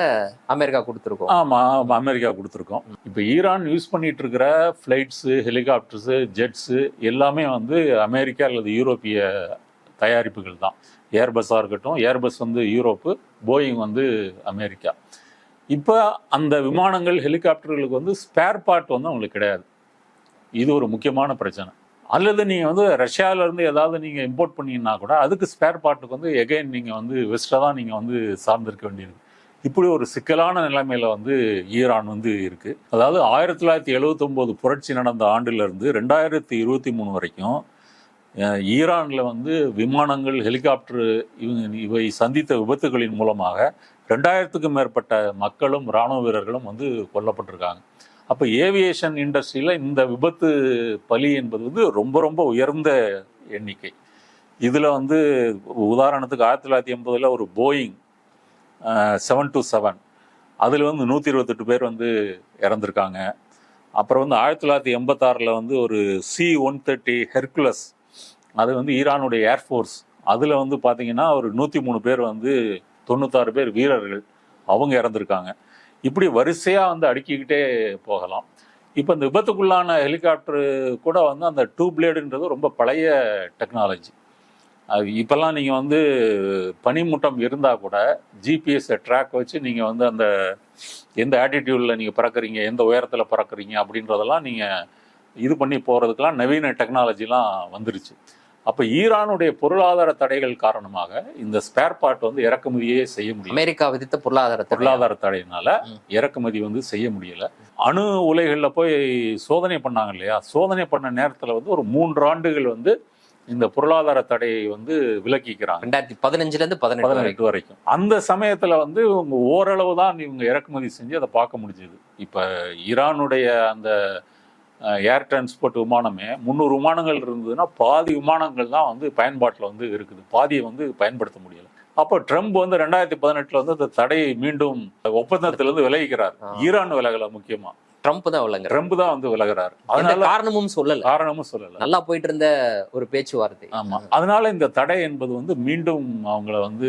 அமெரிக்கா கொடுத்துருக்கோம். ஆமாம் அமெரிக்கா கொடுத்துருக்கோம். இப்போ ஈரான் யூஸ் பண்ணிட்டு இருக்கிற ஃப்ளைட்ஸு ஹெலிகாப்டர்ஸு ஜெட்ஸு எல்லாமே வந்து அமெரிக்கா அல்லது யூரோப்பிய தயாரிப்புகள் தான். ஏர்பஸ்ஸாக இருக்கட்டும் ஏர்பஸ் வந்து யூரோப்பு போயிங் வந்து அமெரிக்கா இப்போ அந்த விமானங்கள் ஹெலிகாப்டர்களுக்கு வந்து ஸ்பேர் பார்ட் வந்து உங்களுக்கு கிடையாது. இது ஒரு முக்கியமான பிரச்சனை. அல்லது நீங்கள் வந்து ரஷ்யாவிலேருந்து ஏதாவது நீங்கள் இம்போர்ட் பண்ணீங்கன்னா கூட அதுக்கு ஸ்பேர் பார்ட்டுக்கு வந்து எகைன் நீங்கள் வந்து வெஸ்ட்டை தான் நீங்கள் வந்து சார்ந்திருக்க வேண்டியிருக்கு இப்படி ஒரு சிக்கலான நிலைமையில் வந்து ஈரான் வந்து இருக்குது அதாவது ஆயிரத்தி தொள்ளாயிரத்தி எழுவத்தொம்போது புரட்சி நடந்த ஆண்டிலிருந்து ரெண்டாயிரத்தி இருபத்தி மூணு வரைக்கும் ஈரானில் வந்து விமானங்கள் ஹெலிகாப்டர் இவங்க இவை சந்தித்த விபத்துகளின் மூலமாக ரெண்டாயிரத்துக்கும் மேற்பட்ட மக்களும் இராணுவ வீரர்களும் வந்து கொல்லப்பட்டிருக்காங்க. அப்போ ஏவியேஷன் இண்டஸ்ட்ரியில் இந்த விபத்து பலி என்பது வந்து ரொம்ப ரொம்ப உயர்ந்த எண்ணிக்கை. இதில் வந்து உதாரணத்துக்கு ஆயிரத்தி தொள்ளாயிரத்தி எண்பதில் ஒரு போயிங் செவன் டு செவன் அதில் வந்து நூற்றி இருபத்தெட்டு பேர் வந்து இறந்துருக்காங்க. அப்புறம் வந்து ஆயிரத்தி தொள்ளாயிரத்தி எண்பத்தாறில் வந்து ஒரு சி ஒன் தேர்ட்டி ஹெர்குலஸ் அது வந்து ஈரானுடைய ஏர்ஃபோர்ஸ் அதில் வந்து பார்த்திங்கன்னா ஒரு நூற்றி மூணு பேர் வந்து தொண்ணூத்தாறு பேர் வீரர்கள் அவங்க இறந்துருக்காங்க. இப்படி வரிசையாக வந்து அடுக்கிக்கிட்டே போகலாம். இப்போ இந்த விபத்துக்குள்ளான ஹெலிகாப்டரு கூட வந்து அந்த டூ பிளேடுன்றது ரொம்ப பழைய டெக்னாலஜி. அது இப்போல்லாம் நீங்கள் வந்து பனிமூட்டம் இருந்தால் கூட ஜிபிஎஸ்ஸை ட்ராக் வச்சு நீங்கள் வந்து அந்த எந்த ஆட்டிடியூடில் நீங்கள் பறக்குறீங்க எந்த உயரத்தில் பறக்குறீங்க அப்படின்றதெல்லாம் நீங்கள் இது பண்ணி போகிறதுக்கெல்லாம் நவீன டெக்னாலஜிலாம் வந்துருச்சு. அப்போ ஈரானுடைய பொருளாதார தடைகள் காரணமாக இந்த ஸ்பேர் பார்ட் வந்து இறக்குமதியே செய்ய முடியல. அமெரிக்கா விதித்த பொருளாதார. பொருளாதார தடையினால. இறக்குமதி வந்து செய்ய முடியல. அணு உலைகளில் போய் சோதனை பண்ணாங்க இல்லையா? சோதனை பண்ண நேரத்தில் வந்து ஒரு மூன்று ஆண்டுகள் வந்து இந்த பொருளாதார தடையை வந்து விலக்கிக்கிறாங்க. ரெண்டாயிரத்தி பதினஞ்சுல இருந்து பதினெட்டு வரைக்கும் பதினெட்டு வரைக்கும். அந்த சமயத்துல வந்து இவங்க ஓரளவு தான் இவங்க இறக்குமதி செஞ்சு அதை பார்க்க முடிஞ்சது. இப்ப ஈரானுடைய அந்த ஏர் டிரான்ஸ்போர்ட் விமானமே முந்நூறு விமானங்கள் இருந்ததுன்னா பாதி விமானங்கள் தான் வந்து பயன்பாட்டில் வந்து இருக்குது. பாதியை வந்து பயன்படுத்த முடியல. அப்போ ட்ரம்ப் வந்து ரெண்டாயிரத்தி பதினெட்டுல வந்து அந்த தடையை மீண்டும் ஒப்பந்தத்திலிருந்து விலகிக்கிறார். ஆ. ஈரான் விலகல முக்கியமா. ட்ரம்ப் தான் விளங்குற ட்ரம்ப் தான் வந்து விலகுறாரு. அதனால காரணமும் சொல்லல. காரணமும் சொல்லல. நல்லா போயிட்டு இருந்த ஒரு பேச்சுவார்த்தை. ஆமா. அதனால இந்த தடை என்பது வந்து மீண்டும் அவங்கள வந்து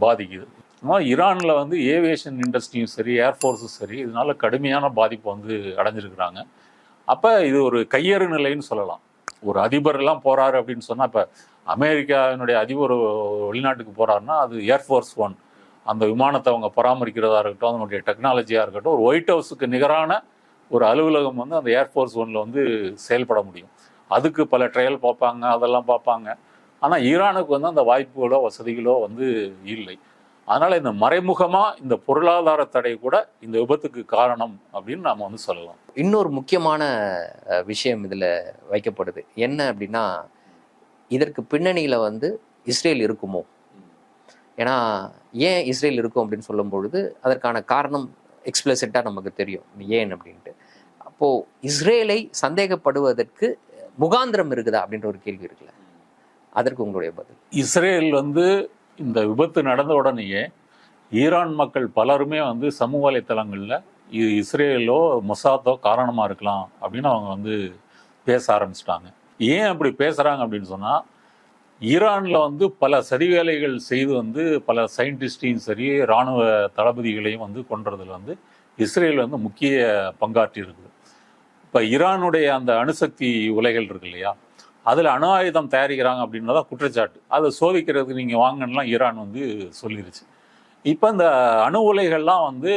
பாதிக்குது. ஈரான்ல வந்து ஏவியேஷன் இண்டஸ்ட்ரியும் சரி ஏர்ஃபோர்ஸும் சரி இதனால கடுமையான பாதிப்பு வந்து அடைஞ்சிருக்கிறாங்க. அப்போ இது ஒரு கையறு நிலைன்னு சொல்லலாம். ஒரு அதிபர் எல்லாம் போறாரு அப்படின்னு சொன்னால் இப்போ அமெரிக்காவினுடைய அதிபர் வெளிநாட்டுக்கு போறாருன்னா அது ஏர்ஃபோர்ஸ் ஒன் அந்த விமானத்தை அவங்க பராமரிக்கிறதா இருக்கட்டும் அதனுடைய டெக்னாலஜியாக இருக்கட்டும் ஒரு ஒயிட் ஹவுஸுக்கு நிகரான ஒரு அலுவலகம் வந்து அந்த ஏர்ஃபோர்ஸ் ஒன்ல வந்து செயல்பட முடியும். அதுக்கு பல ட்ரையல் பார்ப்பாங்க அதெல்லாம் பார்ப்பாங்க. ஆனால் ஈரானுக்கு வந்து அந்த வாய்ப்புகளோ வசதிகளோ வந்து இல்லை. அதனால இந்த மறைமுகமா இந்த பொருளாதார தடை கூட இந்த விபத்துக்கு காரணம் அப்படின்னு நாம வந்து சொல்லலாம். இன்னொரு முக்கியமான விஷயம் இதுல வைக்கப்படுது. என்ன அப்படின்னா இதற்கு பின்னணியில வந்து இஸ்ரேல் இருக்குமோ? ஏன்னா ஏன் இஸ்ரேல் இருக்கும் அப்படின்னு சொல்லும் பொழுது அதற்கான காரணம் எக்ஸ்பிளசிட்டா நமக்கு தெரியும். ஏன் அப்படின்ட்டு. அப்போ இஸ்ரேலை சந்தேகப்படுவதற்கு முகாந்திரம் இருக்குதா அப்படின்ற ஒரு கேள்வி இருக்குல்ல. அதற்கு உங்களுடைய பதில். இஸ்ரேல் வந்து இந்த விபத்து நடந்த உடனேயே ஈரான் மக்கள் பலருமே வந்து சமூக வலைத்தளங்களில் இது இஸ்ரேலோ மொசாத்தோ காரணமாக இருக்கலாம் அப்படின்னு அவங்க வந்து பேச ஆரம்பிச்சிட்டாங்க. ஏன் அப்படி பேசுகிறாங்க அப்படின்னு சொன்னால் ஈரானில் வந்து பல சரிவேலைகள் செய்து வந்து பல சயின்டிஸ்டையும் சரி இராணுவ தளபதிகளையும் வந்து கொன்றதில் வந்து இஸ்ரேல் வந்து முக்கிய பங்காற்றி இருக்குது இப்போ ஈரானுடைய அந்த அணுசக்தி உலைகள் இருக்கு இல்லையா அதில் அணு ஆயுதம் தயாரிக்கிறாங்க அப்படின்றத குற்றச்சாட்டு. அதை சோதிக்கிறதுக்கு நீங்கள் வாங்கன்னா ஈரான் வந்து சொல்லிருச்சு. இப்போ இந்த அணு உலைகள்லாம் வந்து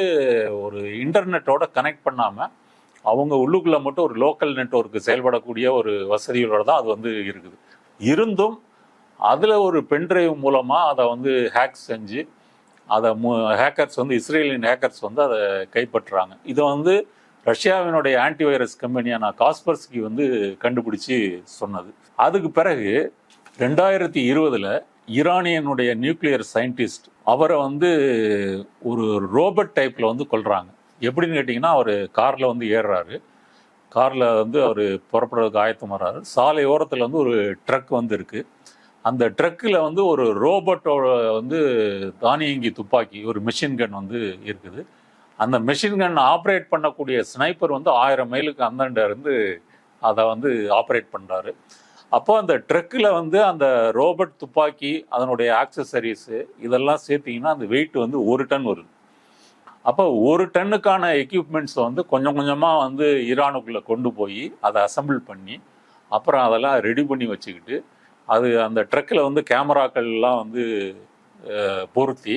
ஒரு இன்டர்நெட்டோட கனெக்ட் பண்ணாமல் அவங்க உள்ளுக்குள்ளே மட்டும் ஒரு லோக்கல் நெட்வொர்க் செயல்படக்கூடிய ஒரு வசதிகளோட தான் அது வந்து இருக்குது. இருந்தும் அதில் ஒரு பென்ட்ரைவ் மூலமாக அதை வந்து ஹேக் செஞ்சு அதை மு ஹேக்கர்ஸ் வந்து இஸ்ரேலின் ஹேக்கர்ஸ் வந்து அதை கைப்பற்றுறாங்க. இதை வந்து ரஷ்யாவினுடைய ஆன்டிவைரஸ் கம்பெனியான காஸ்பர்ஸ்கி வந்து கண்டுபிடிச்சு சொன்னது. அதுக்கு பிறகு ரெண்டாயிரத்தி இருபதுல ஈரானியனுடைய நியூக்ளியர் சயின்டிஸ்ட் அவரை வந்து ஒரு ரோபோட் டைப்பில் வந்து கொல்றாங்க. எப்படின்னு கேட்டிங்கன்னா அவர் காரில் வந்து ஏறுறாரு. காரில் வந்து அவர் புறப்படுறதுக்கு ஆயத்தம் வர்றாரு. சாலை ஓரத்தில் வந்து ஒரு ட்ரக் வந்து இருக்கு. அந்த ட்ரக்கில் வந்து ஒரு ரோபோட்டோட வந்து தானியங்கி துப்பாக்கி ஒரு மிஷின் கன் வந்து இருக்குது. அந்த மெஷின் கன் ஆப்ரேட் பண்ணக்கூடிய ஸ்னைப்பர் வந்து ஆயிரம் மைலுக்கு அந்தாண்ட இருந்து அதை வந்து ஆப்ரேட் பண்ணுறாரு அப்போ அந்த ட்ரக்கில் வந்து அந்த ரோபோட் துப்பாக்கி அதனுடைய ஆக்சசரிஸு இதெல்லாம் சேர்த்திங்கன்னா அந்த வெயிட் வந்து ஒரு டன் வருது. அப்போ ஒரு டன்னுக்கான எக்யூப்மெண்ட்ஸ் வந்து கொஞ்சம் கொஞ்சமாக வந்து ஈரானுக்குள்ளே கொண்டு போய் அதை அசெம்பிள் பண்ணி அப்புறம் அதெல்லாம் ரெடி பண்ணி வச்சுக்கிட்டு அது அந்த ட்ரக்கில் வந்து கேமராக்கள்லாம் வந்து பொருத்தி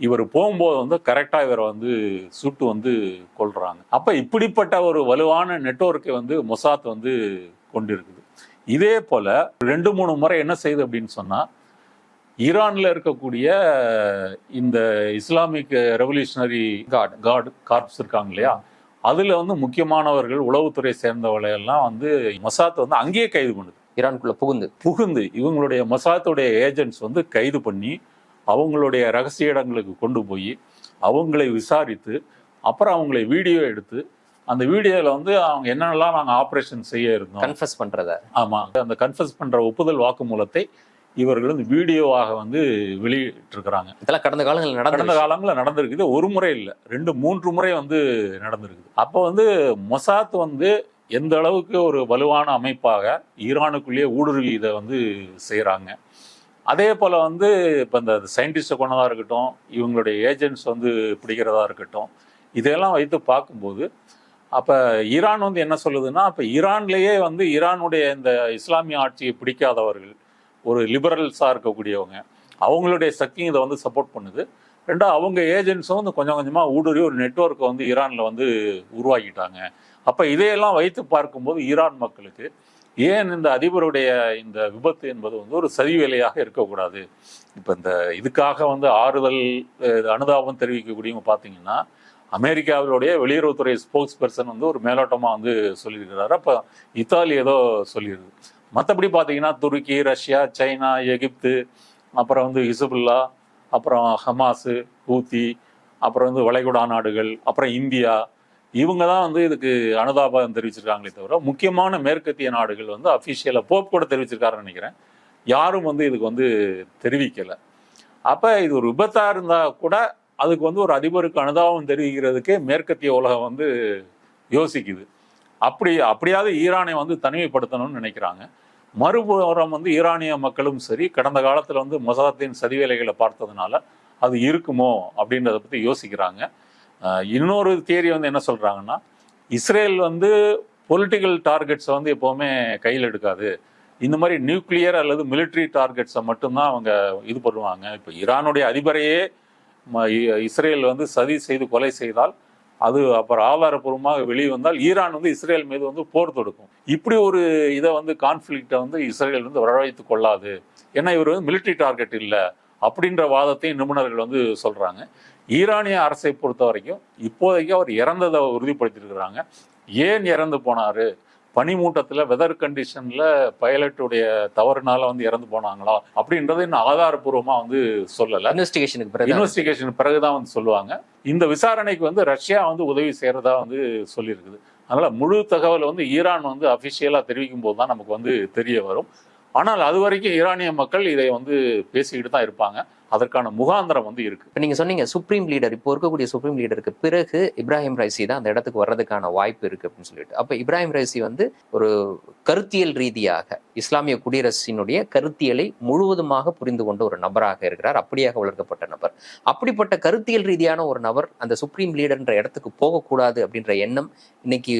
இவர் போகும்போது வந்து கரெக்டாக இவரை வந்து சுட்டு வந்து கொள்றாங்க அப்போ இப்படிப்பட்ட ஒரு வலுவான நெட்வொர்க்கை வந்து மொசாத் வந்து கொண்டிருக்குது. இதே போல ரெண்டு மூணு முறை என்ன செய்யுது அப்படின்னு சொன்னால் ஈரானில் இருக்கக்கூடிய இந்த Islamic revolutionary guard guard corps இருக்காங்க இல்லையா? அதில் வந்து முக்கியமானவர்கள் உளவுத்துறை சேர்ந்தவர்களை எல்லாம் வந்து மொசாத் வந்து அங்கேயே கைது பண்ணுது. ஈரானுக்குள்ள புகுந்து. புகுந்து இவங்களுடைய மொசாத்துடைய ஏஜென்ட்ஸ் வந்து கைது பண்ணி அவங்களுடைய ரகசிய இடங்களுக்கு கொண்டு போய் அவங்களை விசாரித்து அப்புறம் அவங்களை வீடியோ எடுத்து அந்த வீடியோவில் வந்து அவங்க என்னென்னலாம் நாங்கள் ஆப்ரேஷன் செய்ய இருந்தோம். கன்ஃபஸ் பண்றத. ஆமாம் அந்த கன்ஃபஸ் பண்ணுற ஒப்புதல் வாக்குமூலத்தை இவர்கள் வந்து வீடியோவாக வந்து வெளியிட்டிருக்கிறாங்க. இதெல்லாம் கடந்த காலங்களில் கடந்த நடந்த காலங்களில் நடந்திருக்குது ஒரு முறை இல்லை. ரெண்டு மூன்று முறை வந்து நடந்திருக்குது. அப்போ வந்து மொசாத் வந்து எந்த அளவுக்கு ஒரு வலுவான அமைப்பாக ஈரானுக்குள்ளேயே ஊடுருவி இதை வந்து செய்கிறாங்க அதே போல் வந்து இப்போ இந்த சயின்டிஸ்ட்டை கொண்டதாக இருக்கட்டும் இவங்களுடைய ஏஜென்ட்ஸ் வந்து பிடிக்கிறதா இருக்கட்டும் இதையெல்லாம் வைத்து பார்க்கும்போது அப்போ ஈரான் வந்து என்ன சொல்லுதுன்னா அப்போ ஈரான்லேயே வந்து ஈரானுடைய இந்த இஸ்லாமிய ஆட்சியை பிடிக்காதவர்கள் ஒரு லிபரல்ஸாக இருக்கக்கூடியவங்க அவங்களுடைய சக்தியும் இதை வந்து சப்போர்ட் பண்ணுது. ரெண்டா அவங்க ஏஜென்ட்ஸும் வந்து கொஞ்சம் கொஞ்சமாக ஊடுருவி ஒரு நெட்வொர்க்கை வந்து ஈரானில் வந்து உருவாக்கிட்டாங்க. அப்போ இதையெல்லாம் வைத்து பார்க்கும்போது ஈரான் மக்களுக்கு ஏன் இந்த அதிபருடைய இந்த விபத்து என்பது வந்து ஒரு சதி வேலையாக இருக்கக்கூடாது? இப்போ இந்த இதுக்காக வந்து ஆறுதல் அனுதாபம் தெரிவிக்கக்கூடியவங்க பார்த்தீங்கன்னா அமெரிக்காவிலுடைய வெளியுறவுத்துறை ஸ்போக்ஸ் பர்சன் வந்து ஒரு மேலோட்டமாக வந்து சொல்லியிருக்கிறாரு. அப்போ இத்தாலி ஏதோ சொல்லிடுது மற்றபடி பார்த்தீங்கன்னா துருக்கி ரஷ்யா சைனா எகிப்து அப்புறம் வந்து ஹிசபுல்லா அப்புறம் ஹமாஸு ஹூத்தி அப்புறம் வந்து வளைகுடா நாடுகள் அப்புறம் இந்தியா இவங்க தான் வந்து இதுக்கு அனுதாபம் தெரிவிச்சிருக்காங்களே தவிர முக்கியமான மேற்கத்திய நாடுகள் வந்து அஃபிஷியலாக போப் கூட தெரிவிச்சிருக்காருன்னு நினைக்கிறேன். யாரும் வந்து இதுக்கு வந்து தெரிவிக்கலை. அப்போ இது ஒரு விபத்தாக இருந்தால் கூட அதுக்கு வந்து ஒரு அதிபருக்கு அனுதாபம் தெரிவிக்கிறதுக்கே மேற்கத்திய உலகம் வந்து யோசிக்குது. அப்படி அப்படியாவது ஈரானை வந்து தனிமைப்படுத்தணும்னு நினைக்கிறாங்க. மறுபுறம் வந்து ஈரானிய மக்களும் சரி கடந்த காலத்தில் வந்து மொசாத்தின் சதிவேலைகளை பார்த்ததுனால அது இருக்குமோ அப்படின்றத பற்றி யோசிக்கிறாங்க. இன்னொரு தியரி வந்து என்ன சொல்கிறாங்கன்னா இஸ்ரேல் வந்து பொலிட்டிக்கல் டார்கெட்ஸை வந்து எப்போவுமே கையில் எடுக்காது. இந்த மாதிரி நியூக்ளியர் அல்லது மிலிட்ரி டார்கெட்ஸை மட்டும்தான் அவங்க இது பண்ணுவாங்க. இப்போ ஈரானுடைய அதிபரையே ம- இஸ்ரேல் வந்து சதி செய்து கொலை செய்தால் அது அப்புறம் ஆதாரப்பூர்வமாக வெளியே வந்தால் ஈரான் வந்து இஸ்ரேல் மீது வந்து போர் தொடுக்கும். இப்படி ஒரு இதை வந்து கான்ஃப்ளிக்டை வந்து இஸ்ரேல் வந்து வரவழைத்து கொள்ளாது. ஏன்னா இவர் வந்து மிலிட்ரி டார்கெட் இல்லை. அப்படின்ற வாதத்தையும் நிபுணர்கள் வந்து சொல்கிறாங்க ஈரானிய அரசை பொறுத்த வரைக்கும் இப்போதைக்கு அவர் இறந்ததை உறுதிப்படுத்தியிருக்கிறாங்க. ஏன் இறந்து போனாரு? பனிமூட்டத்தில் வெதர் கண்டிஷனில் பைலட்டுடைய தவறுனால வந்து இறந்து போனாங்களா? அப்படின்றத இன்னும் ஆதாரப்பூர்வமாக வந்து சொல்லலை. இன்வெஸ்டிகேஷனுக்கு பிறகு இன்வெஸ்டிகேஷன் பிறகுதான் வந்து சொல்லுவாங்க. இந்த விசாரணைக்கு வந்து ரஷ்யா வந்து உதவி செய்யறதா வந்து சொல்லியிருக்குது. அதனால முழு தகவல் வந்து ஈரான் வந்து அபிஷியலா தெரிவிக்கும் போது தான் நமக்கு வந்து தெரிய வரும். ஆனால் அது வரைக்கும் ஈரானிய மக்கள் இதை வந்து பேசிக்கிட்டு தான் இருப்பாங்க. அதற்கான முகாந்திரம் வந்து இருக்கு. இப்போ நீங்க சொன்னீங்க சுப்ரீம் லீடர் இப்போ இருக்கக்கூடிய சுப்ரீம் லீடருக்கு பிறகு இப்ராஹிம் ரைசி தான் அந்த இடத்துக்கு வர்றதுக்கான வாய்ப்பு இருக்கு அப்படின்னு சொல்லிட்டு. அப்போ இப்ராஹிம் ரைசி வந்து ஒரு கருத்தியல் ரீதியாக இஸ்லாமிய குடியரசினுடைய கருத்தியலை முழுவதுமாக புரிந்து கொண்ட ஒரு நபராக இருக்கிறார். அப்படியாக வளர்க்கப்பட்ட நபர். அப்படிப்பட்ட கருத்தியல் ரீதியான ஒரு நபர் அந்த சுப்ரீம் லீடர்ன்ற இடத்துக்கு போகக்கூடாது அப்படின்ற எண்ணம் இன்னைக்கு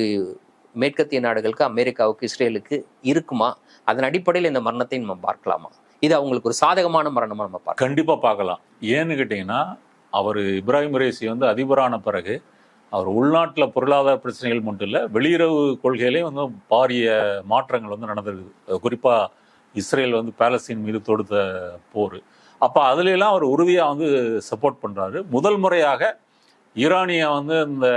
மேற்கத்திய நாடுகளுக்கு அமெரிக்காவுக்கு இஸ்ரேலுக்கு இருக்குமா? அதன் அடிப்படையில் இந்த மரணத்தை நம்ம பார்க்கலாமா? இது அவங்களுக்கு ஒரு சாதகமான மரணமாக நம்ம பார்க்கலாம். கண்டிப்பாக பார்க்கலாம். ஏன்னு கேட்டிங்கன்னா அவர் இப்ராஹிம் ரேசி வந்து அதிபரான பிறகு அவர் உள்நாட்டில் பொருளாதார பிரச்சனைகள் மட்டும் இல்லை வெளியுறவு கொள்கையிலேயும் வந்து பாரிய மாற்றங்கள் வந்து நடந்திருக்குது. குறிப்பாக இஸ்ரேல் வந்து பேலஸ்தீன் மீது தொடுத்த போர். அப்போ அதுல அவர் உறுதியாக வந்து சப்போர்ட் பண்ணுறாரு முதல் முறையாக ஈரானிய வந்து இந்த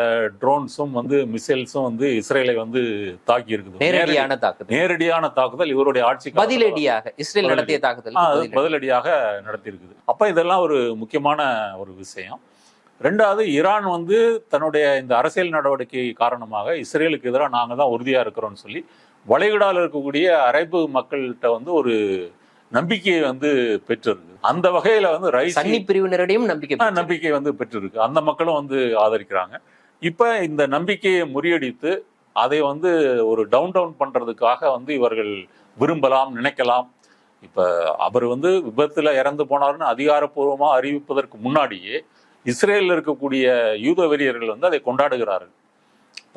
ட்ரோன்ஸும் வந்து மிசைல்ஸும் வந்து இஸ்ரேலை வந்து தாக்கி இருக்குது நேரடியான தாக்குதல் நேரடியான தாக்குதல் இவருடைய ஆட்சி பதிலடியாக இஸ்ரேல். நடத்திய தாக்குதல். பதிலடியாக நடத்தியிருக்குது அப்ப இதெல்லாம் ஒரு முக்கியமான ஒரு விஷயம் ரெண்டாவது ஈரான் வந்து தன்னுடைய இந்த அரசியல் நடவடிக்கை காரணமாக இஸ்ரேலுக்கு எதிராக நாங்க தான் உறுதியா இருக்கிறோம்னு சொல்லி வளைகுடால இருக்கக்கூடிய அரபு மக்கள்கிட்ட வந்து ஒரு நம்பிக்கையை வந்து பெற்றிருக்கு. அந்த வகையில வந்து ரைசி சன்னி பிரிவினரிடையும் நம்பிக்கை. நம்பிக்கை வந்து பெற்றிருக்கு. அந்த மக்களும் வந்து ஆதரிக்கிறாங்க. இப்ப இந்த நம்பிக்கையை முறியடித்து அதை வந்து ஒரு டவுன் டவுன் பண்றதுக்காக வந்து இவர்கள் விரும்பலாம் நினைக்கலாம். இப்ப அவர் வந்து விபத்துல இறந்து போனாருன்னு அதிகாரப்பூர்வமா அறிவிப்பதற்கு முன்னாடியே இஸ்ரேலில் இருக்கக்கூடிய யூத வெறியர்கள் வந்து அதை கொண்டாடுகிறார்கள்.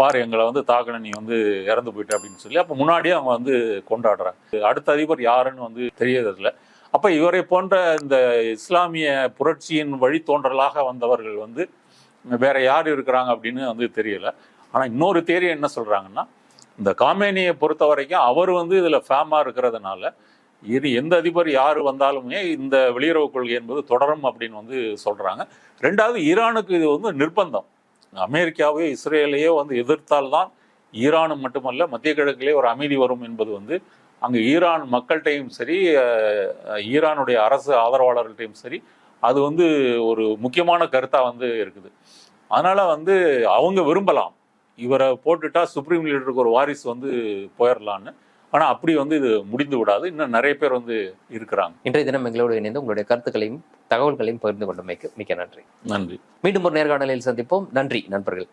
பார் எங்களை வந்து தாக்கன நீ வந்து இறந்து போயிட்ட அப்படின்னு சொல்லி அப்போ முன்னாடியே அவங்க வந்து கொண்டாடுறாங்க. அடுத்த அதிபர் யாருன்னு வந்து தெரியறதில்ல. அப்போ இவரை போன்ற இந்த இஸ்லாமிய புரட்சியின் வழித்தோன்றலாக வந்தவர்கள் வந்து வேற யார் இருக்கிறாங்க அப்படின்னு வந்து தெரியல. ஆனால் இன்னொரு தேரிய என்ன சொல்கிறாங்கன்னா இந்த காமேனியை பொறுத்த வரைக்கும் அவர் வந்து இதில் ஃபேமாக இருக்கிறதுனால இது எந்த அதிபர் யார் வந்தாலுமே இந்த வெளியுறவு கொள்கை என்பது தொடரும் அப்படின்னு வந்து சொல்கிறாங்க ரெண்டாவது ஈரானுக்கு இது வந்து நிர்பந்தம். அமெரிக்காவையோ இஸ்ரேலையோ வந்து எதிர்த்தால்தான் ஈரானும் மட்டுமல்ல மத்திய கிழக்கிலே ஒரு அமைதி வரும் என்பது வந்து அங்கே ஈரான் மக்கள்கிட்டையும் சரி ஈரானுடைய அரசு ஆதரவாளர்கள்ட்டையும் சரி அது வந்து ஒரு முக்கியமான கருத்தாக வந்து இருக்குது. அதனால் வந்து அவங்க விரும்பலாம். இவரை போட்டுட்டா சுப்ரீம் லீடருக்கு ஒரு வாரிசு வந்து போயிடலான்னு ஆனால் அப்படி வந்து இது முடிந்து விடாது. இன்னும் நிறைய பேர் வந்து இருக்கிறாங்க. இன்றைய தினம் எங்களோடு இணைந்து உங்களுடைய கருத்துக்களையும் தகவல்களையும் பகிர்ந்து கொண்டமைக்கு மிக்க நன்றி. நன்றி. மீண்டும் ஒரு நேர்காணலில் சந்திப்போம். நன்றி நண்பர்கள்.